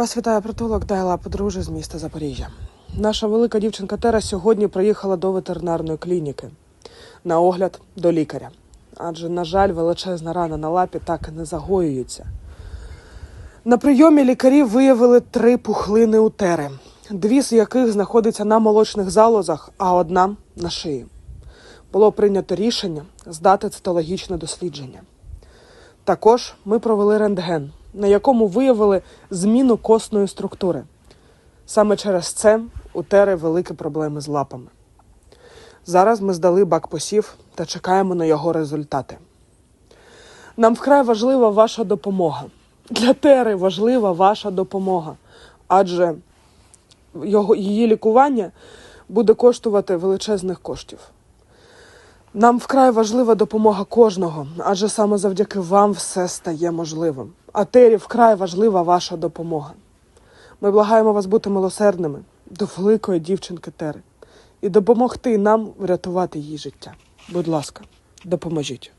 Вас вітає притулок Дайла подружжя з міста Запоріжжя. Наша велика дівчинка Тера сьогодні приїхала до ветеринарної клініки на огляд до лікаря. Адже, на жаль, величезна рана на лапі так і не загоюється. На прийомі лікарі виявили три пухлини у Тери, дві з яких знаходяться на молочних залозах, а одна на шиї. Було прийнято рішення здати цитологічне дослідження. Також ми провели рентген, на якому виявили зміну костної структури. Саме через це у Тери великі проблеми з лапами. Зараз ми здали бак посів та чекаємо на його результати. Нам вкрай важлива ваша допомога. Для Тери важлива ваша допомога, адже його, її лікування буде коштувати величезних коштів. Нам вкрай важлива допомога кожного, адже саме завдяки вам все стає можливим. А Тері вкрай важлива ваша допомога. Ми благаємо вас бути милосердними до великої дівчинки Тери і допомогти нам врятувати її життя. Будь ласка, допоможіть.